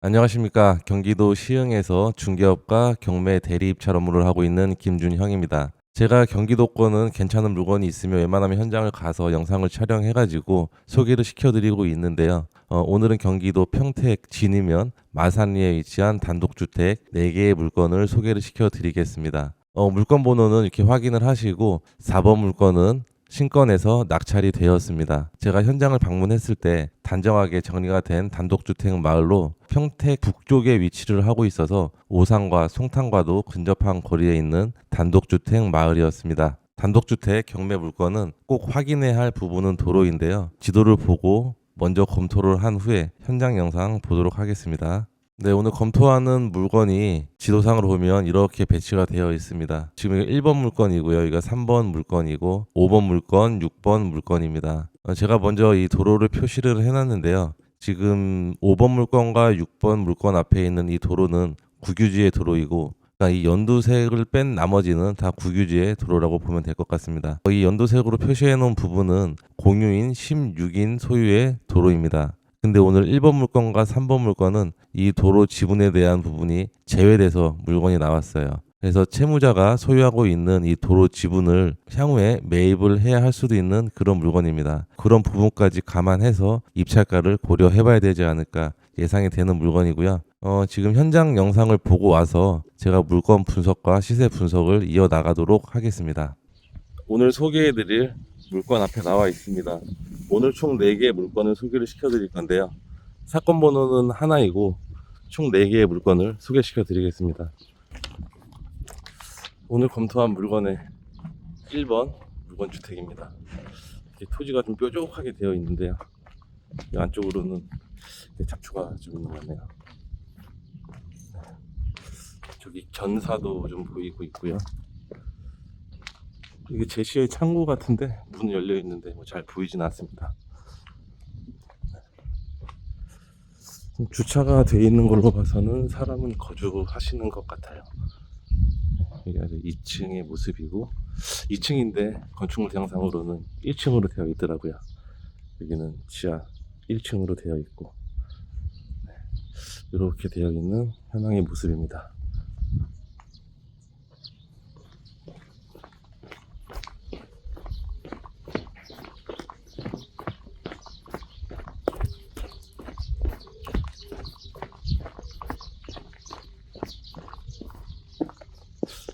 안녕하십니까. 경기도 시흥에서 중개업과 경매 대리 입찰 업무를 하고 있는 김준형입니다. 제가 경기도권은 괜찮은 물건이 있으면 웬만하면 현장을 가서 영상을 촬영해가지고 소개를 시켜드리고 있는데요. 어, 오늘은 경기도 평택 진이면 마산리에 위치한 단독주택 4개의 물건을 소개를 시켜드리겠습니다. 어, 물건 번호는 이렇게 확인을 하시고 4번 물건은 신건에서 낙찰이 되었습니다. 제가 현장을 방문했을 때 단정하게 정리가 된 단독주택 마을로 평택 북쪽에 위치를 하고 있어서 오산과 송탄과도 근접한 거리에 있는 단독주택 마을이었습니다. 단독주택 경매 물건은 꼭 확인해야 할 부분은 도로인데요. 지도를 보고 먼저 검토를 한 후에 현장 영상 보도록 하겠습니다. 네, 오늘 검토하는 물건이 지도상으로 보면 이렇게 배치가 되어 있습니다. 지금 이거 1번 물건이고요. 이거 3번 물건이고 5번 물건, 6번 물건입니다. 어, 제가 먼저 이 도로를 표시를 해놨는데요. 지금 5번 물건과 6번 물건 앞에 있는 이 도로는 국유지의 도로이고 그러니까 이 연두색을 뺀 나머지는 다 국유지의 도로라고 보면 될 것 같습니다. 이 연두색으로 표시해 놓은 부분은 공유인 16인 소유의 도로입니다. 근데 오늘 1번 물건과 3번 물건은 이 도로 지분에 대한 부분이 제외돼서 물건이 나왔어요. 그래서 채무자가 소유하고 있는 이 도로 지분을 향후에 매입을 해야 할 수도 있는 그런 물건입니다. 그런 부분까지 감안해서 입찰가를 고려해 봐야 되지 않을까 예상이 되는 물건이고요. 어, 지금 현장 영상을 보고 와서 제가 물건 분석과 시세 분석을 이어 나가도록 하겠습니다. 오늘 소개해 드릴 물건 앞에 나와 있습니다. 오늘 총 4개의 물건을 소개를 시켜드릴 건데요. 사건 번호는 하나이고 총 4개의 물건을 소개시켜 드리겠습니다. 오늘 검토한 물건의 1번 물건 주택입니다. 토지가 좀 뾰족하게 되어 있는데요. 이 안쪽으로는 잡초가 좀 있는 것 같네요. 저기 견사도 좀 보이고 있고요. 이게 제시의 창고 같은데 문은 열려 있는데 뭐 잘 보이진 않습니다. 주차가 돼 있는 걸로 봐서는 사람은 거주하시는 것 같아요. 이게 아주 2층의 모습이고 2층인데 건축물 대상상으로는 1층으로 되어 있더라고요. 여기는 지하 1층으로 되어 있고 네. 이렇게 되어 있는 현황의 모습입니다.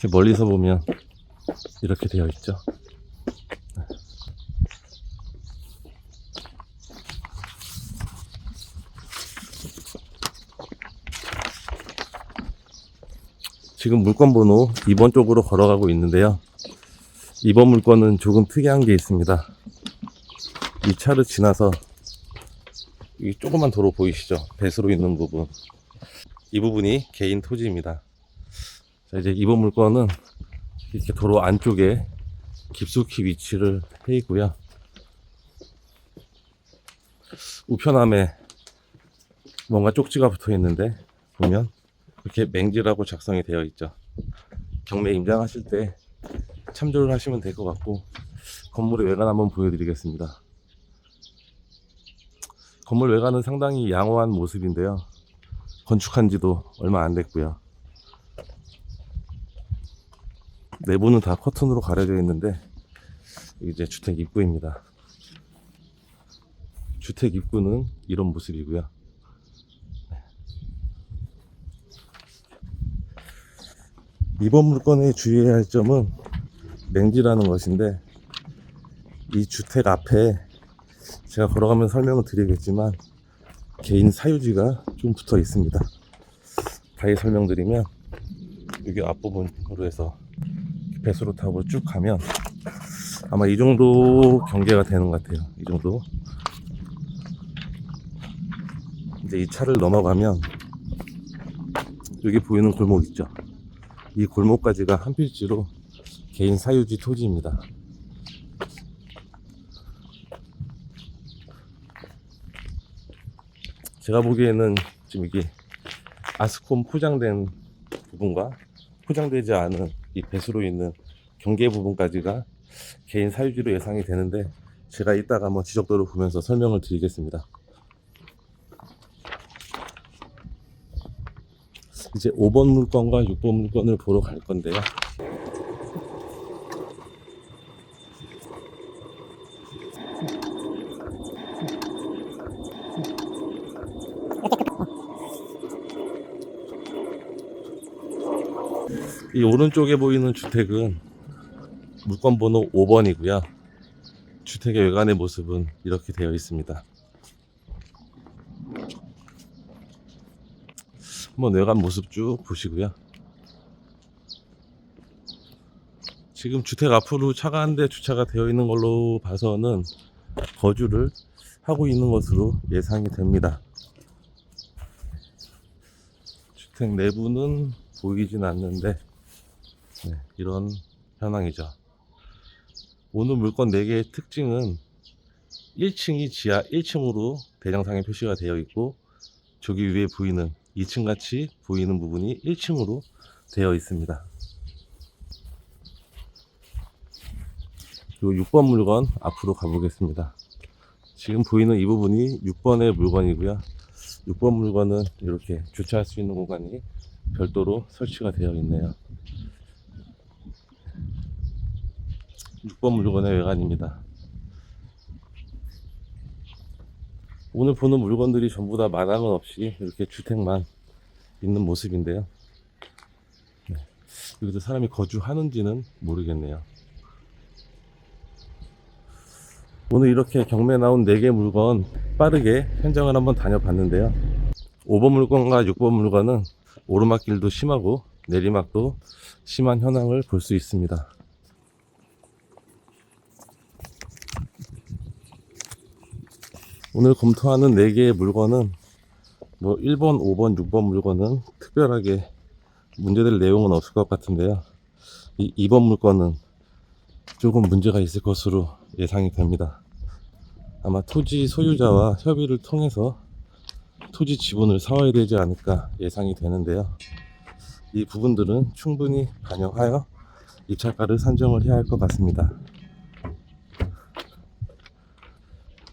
이렇게 멀리서 보면 이렇게 되어 있죠. 네. 지금 물건 번호 2번 쪽으로 걸어가고 있는데요. 이번 물건은 조금 특이한 게 있습니다. 이 차를 지나서 이 조그만 도로 보이시죠? 배수로 있는 부분. 이 부분이 개인 토지입니다. 자, 이제 이번 물건은 이렇게 도로 안쪽에 깊숙이 위치를 해 있고요. 우편함에 뭔가 쪽지가 붙어 있는데 보면 이렇게 맹지라고 작성이 되어 있죠. 경매 임장하실 때 참조를 하시면 될 것 같고 건물의 외관 한번 보여드리겠습니다. 건물 외관은 상당히 양호한 모습인데요. 건축한 지도 얼마 안 됐고요. 내부는 다 커튼으로 가려져 있는데 이제 주택 입구입니다. 주택 입구는 이런 모습이고요. 이번 물건에 주의해야 할 점은 맹지라는 것인데 이 주택 앞에 제가 걸어가면서 설명을 드리겠지만 개인 사유지가 좀 붙어 있습니다. 다시 설명드리면 여기 앞부분으로 해서 배수로 타고 쭉 가면 아마 이 정도 경계가 되는 것 같아요. 이 정도. 이제 이 차를 넘어가면 여기 보이는 골목 있죠. 이 골목까지가 한 필지로 개인 사유지 토지입니다. 제가 보기에는 지금 이게 아스콘 포장된 부분과 포장되지 않은 이 배수로 있는 경계 부분까지가 개인 사유지로 예상이 되는데 제가 이따가 한번 지적도를 보면서 설명을 드리겠습니다. 이제 5번 물건과 6번 물건을 보러 갈 건데요. 이 오른쪽에 보이는 주택은 물건 번호 5번이고요. 주택의 외관의 모습은 이렇게 되어 있습니다. 한번 외관 모습 쭉 보시고요. 지금 주택 앞으로 차가 한 대 주차가 되어 있는 걸로 봐서는 거주를 하고 있는 것으로 예상이 됩니다. 주택 내부는 보이진 않는데 네, 이런 현황이죠. 오늘 물건 4개의 특징은 1층이 지하 1층으로 대장상에 표시가 되어 있고 저기 위에 보이는 2층 같이 보이는 부분이 1층으로 되어 있습니다. 그리고 6번 물건 앞으로 가보겠습니다. 지금 보이는 이 부분이 6번의 물건이고요. 6번 물건은 이렇게 주차할 수 있는 공간이 별도로 설치가 되어 있네요. 6번 물건의 외관입니다. 오늘 보는 물건들이 전부 다 마당은 없이 이렇게 주택만 있는 모습인데요. 네. 여기도 사람이 거주하는지는 모르겠네요. 오늘 이렇게 경매 나온 4개 물건 빠르게 현장을 한번 다녀봤는데요. 5번 물건과 6번 물건은 오르막길도 심하고 내리막도 심한 현황을 볼 수 있습니다. 오늘 검토하는 4개의 물건은 뭐 1번, 5번, 6번 물건은 특별하게 문제될 내용은 없을 것 같은데요. 이 2번 물건은 조금 문제가 있을 것으로 예상이 됩니다. 아마 토지 소유자와 협의를 통해서 토지 지분을 사와야 되지 않을까 예상이 되는데요. 이 부분들은 충분히 반영하여 입찰가를 산정을 해야 할 것 같습니다.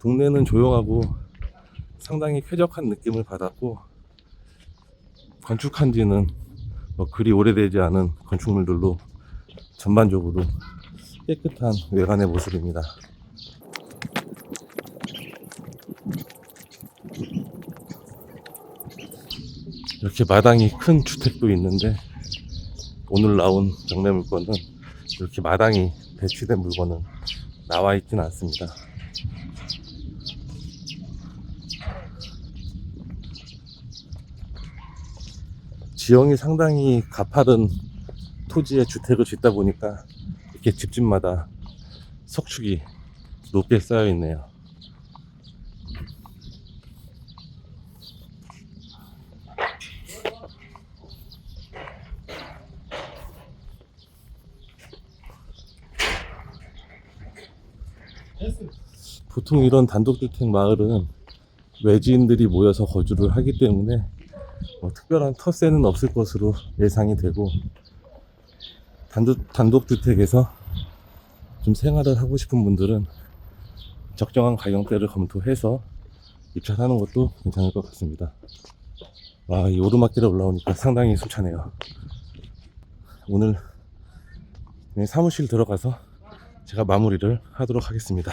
동네는 조용하고 상당히 쾌적한 느낌을 받았고 건축한 지는 뭐 그리 오래되지 않은 건축물들로 전반적으로 깨끗한 외관의 모습입니다. 이렇게 마당이 큰 주택도 있는데 오늘 나온 경매 물건은 이렇게 마당이 배치된 물건은 나와 있진 않습니다. 지형이 상당히 가파른 토지에 주택을 짓다 보니까 이렇게 집집마다 석축이 높게 쌓여 있네요. 보통 이런 단독주택 마을은 외지인들이 모여서 거주를 하기 때문에 뭐 특별한 텃세는 없을 것으로 예상이 되고 단독, 단독주택에서 좀 생활을 하고 싶은 분들은 적정한 가격대를 검토해서 입찰하는 것도 괜찮을 것 같습니다. 와, 이 오르막길에 올라오니까 상당히 숨차네요. 오늘 사무실 들어가서 제가 마무리를 하도록 하겠습니다.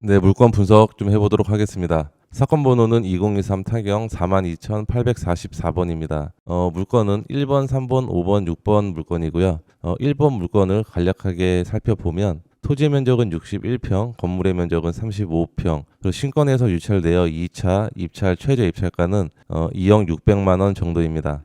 네, 물건 분석 좀 해보도록 하겠습니다. 사건 번호는 2023 타경 42,844번입니다. 어, 물건은 1번, 3번, 5번, 6번 물건이고요. 어, 1번 물건을 간략하게 살펴보면 토지 면적은 61평, 건물의 면적은 35평, 그리고 신권에서 유찰되어 2차 입찰 최저 입찰가는 어, 2억 600만 원 정도입니다.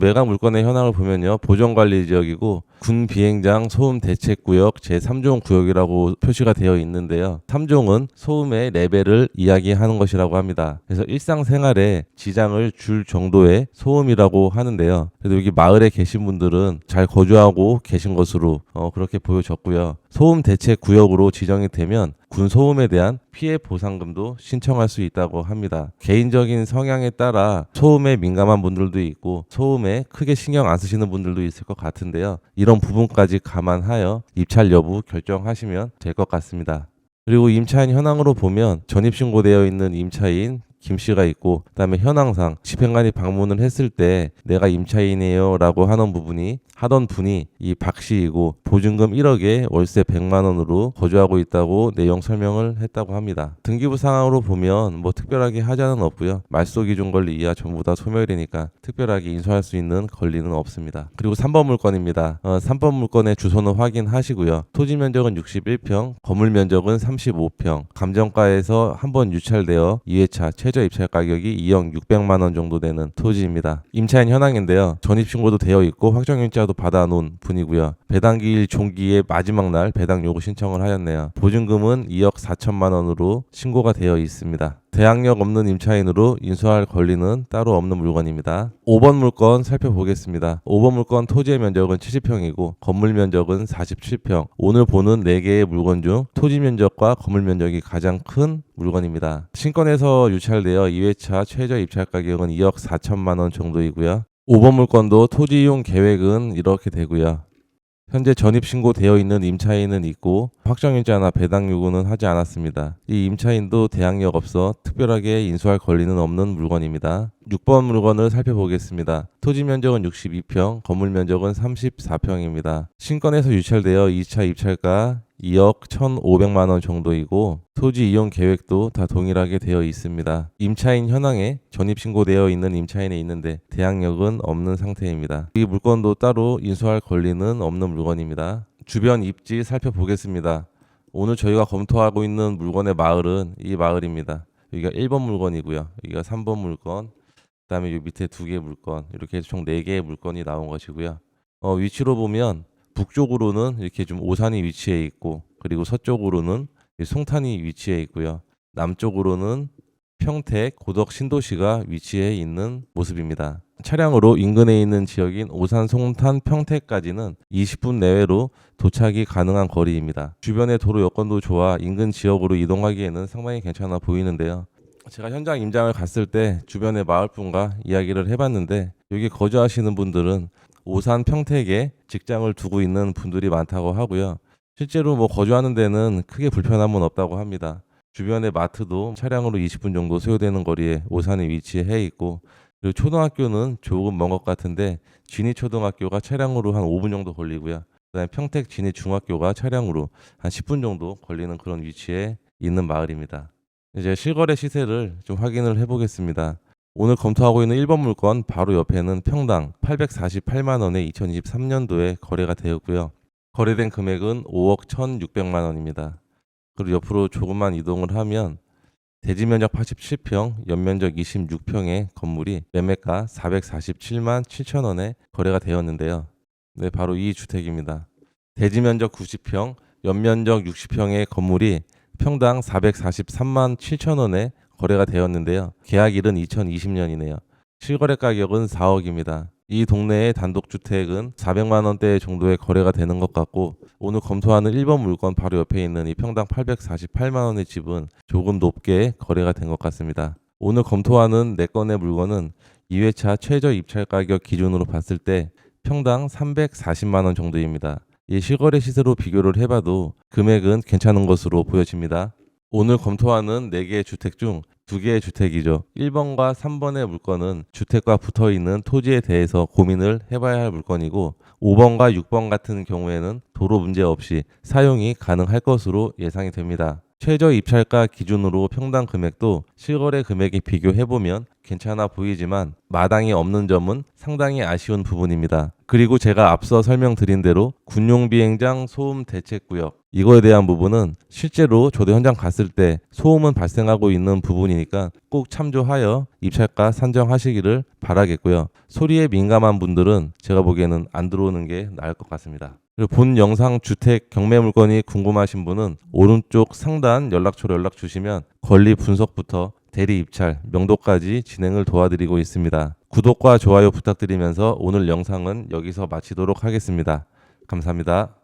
매각 물건의 현황을 보면요. 보존관리 지역이고 군 비행장 소음 대책 구역 제3종 구역이라고 표시가 되어 있는데요. 3종은 소음의 레벨을 이야기하는 것이라고 합니다. 그래서 일상생활에 지장을 줄 정도의 소음이라고 하는데요. 그래도 여기 마을에 계신 분들은 잘 거주하고 계신 것으로 어, 그렇게 보여졌고요. 소음 대책 구역으로 지정이 되면 군 소음에 대한 피해 보상금도 신청할 수 있다고 합니다. 개인적인 성향에 따라 소음에 민감한 분들도 있고 소음에 크게 신경 안 쓰시는 분들도 있을 것 같은데요. 이런 부분까지 감안하여 입찰 여부 결정하시면 될 것 같습니다. 그리고 임차인 현황으로 보면 전입신고되어 있는 임차인 김 씨가 있고 그다음에 현황상 집행관이 방문을 했을 때 내가 임차인이에요라고 하는 부분이 하던 분이 이 박 씨이고 보증금 1억에 월세 100만 원으로 거주하고 있다고 내용 설명을 했다고 합니다. 등기부 상황으로 보면 뭐 특별하게 하자는 없고요. 말소 기준 권리 이하 전부 다 소멸이니까 특별하게 인수할 수 있는 권리는 없습니다. 그리고 3번 물건입니다. 어, 3번 물건의 주소는 확인하시고요. 토지 면적은 61평, 건물 면적은 35평, 감정가에서 한 번 유찰되어 2회차 최저 입찰 가격이 2억 600만 원 정도 되는 토지입니다. 임차인 현황인데요. 전입신고도 되어 있고 확정일자도 받아놓은 분이고요. 배당기일 종기의 마지막 날 배당 요구 신청을 하였네요. 보증금은 2억 4천만 원으로 신고가 되어 있습니다. 대항력 없는 임차인으로 인수할 권리는 따로 없는 물건입니다. 5번 물건 살펴보겠습니다. 5번 물건 토지의 면적은 70평이고 건물 면적은 47평. 오늘 보는 4개의 물건 중 토지 면적과 건물 면적이 가장 큰 물건입니다. 신권에서 유찰되어 2회차 최저 입찰 가격은 2억 4천만 원 정도이고요. 5번 물건도 토지 이용 계획은 이렇게 되고요. 현재 전입 신고되어 있는 임차인은 있고 확정일자나 배당 요구는 하지 않았습니다. 이 임차인도 대항력 없어 특별하게 인수할 권리는 없는 물건입니다. 6번 물건을 살펴보겠습니다. 토지 면적은 62평, 건물 면적은 34평입니다. 신권에서 유찰되어 2차 입찰가 2억 1,500만 원 정도이고 토지 이용 계획도 다 동일하게 되어 있습니다. 임차인 현황에 전입 신고되어 있는 임차인이 있는데 대항력은 없는 상태입니다. 이 물건도 따로 인수할 권리는 없는 물건입니다. 주변 입지 살펴보겠습니다. 오늘 저희가 검토하고 있는 물건의 마을은 이 마을입니다. 여기가 1번 물건이고요. 여기가 3번 물건, 그다음에 이 밑에 두 개의 물건, 이렇게 총 4개의 물건이 나온 것이고요. 어, 위치로 보면 북쪽으로는 이렇게 좀 오산이 위치해 있고 그리고 서쪽으로는 이 송탄이 위치해 있고요. 남쪽으로는 평택, 고덕, 신도시가 위치해 있는 모습입니다. 차량으로 인근에 있는 지역인 오산, 송탄, 평택까지는 20분 내외로 도착이 가능한 거리입니다. 주변의 도로 여건도 좋아 인근 지역으로 이동하기에는 상당히 괜찮아 보이는데요. 제가 현장 임장을 갔을 때 주변의 마을분과 이야기를 해봤는데 여기 거주하시는 분들은 오산 평택에 직장을 두고 있는 분들이 많다고 하고요. 실제로 뭐 거주하는 데는 크게 불편함은 없다고 합니다. 주변의 마트도 차량으로 20분 정도 소요되는 거리에 오산에 위치해 있고 그리고 초등학교는 조금 먼 것 같은데 진희 초등학교가 차량으로 한 5분 정도 걸리고요. 그다음에 평택 진희 중학교가 차량으로 한 10분 정도 걸리는 그런 위치에 있는 마을입니다. 이제 실거래 시세를 좀 확인을 해보겠습니다. 오늘 검토하고 있는 1번 물건 바로 옆에는 평당 848만 원에 2023년도에 거래가 되었고요. 거래된 금액은 5억 1,600만 원입니다. 그리고 옆으로 조금만 이동을 하면 대지 면적 87평, 연면적 26평의 건물이 매매가 447만 7천 원에 거래가 되었는데요. 네, 바로 이 주택입니다. 대지 면적 90평, 연면적 60평의 건물이 평당 443만 7천 원에 거래가 되었는데요. 계약일은 2020년이네요. 실거래 가격은 4억입니다. 이 동네의 단독주택은 400만 원대 정도의 거래가 되는 것 같고 오늘 검토하는 1번 물건 바로 옆에 있는 이 평당 848만 원의 집은 조금 높게 거래가 된 것 같습니다. 오늘 검토하는 4건의 물건은 2회차 최저 입찰 가격 기준으로 봤을 때 평당 340만 원 정도입니다. 이 실거래 시세로 비교를 해봐도 금액은 괜찮은 것으로 보여집니다. 오늘 검토하는 4개의 주택 중 2개의 주택이죠. 1번과 3번의 물건은 주택과 붙어 있는 토지에 대해서 고민을 해봐야 할 물건이고 5번과 6번 같은 경우에는 도로 문제 없이 사용이 가능할 것으로 예상이 됩니다. 최저 입찰가 기준으로 평당 금액도 실거래 금액에 비교해보면 괜찮아 보이지만 마당이 없는 점은 상당히 아쉬운 부분입니다. 그리고 제가 앞서 설명드린 대로 군용 비행장 소음 대책 구역 이거에 대한 부분은 실제로 저도 현장 갔을 때 소음은 발생하고 있는 부분이니까 꼭 참조하여 입찰가 산정하시기를 바라겠고요. 소리에 민감한 분들은 제가 보기에는 안 들어오는 게 나을 것 같습니다. 본 영상 주택 경매 물건이 궁금하신 분은 오른쪽 상단 연락처로 연락 주시면 권리 분석부터 대리 입찰, 명도까지 진행을 도와드리고 있습니다. 구독과 좋아요 부탁드리면서 오늘 영상은 여기서 마치도록 하겠습니다. 감사합니다.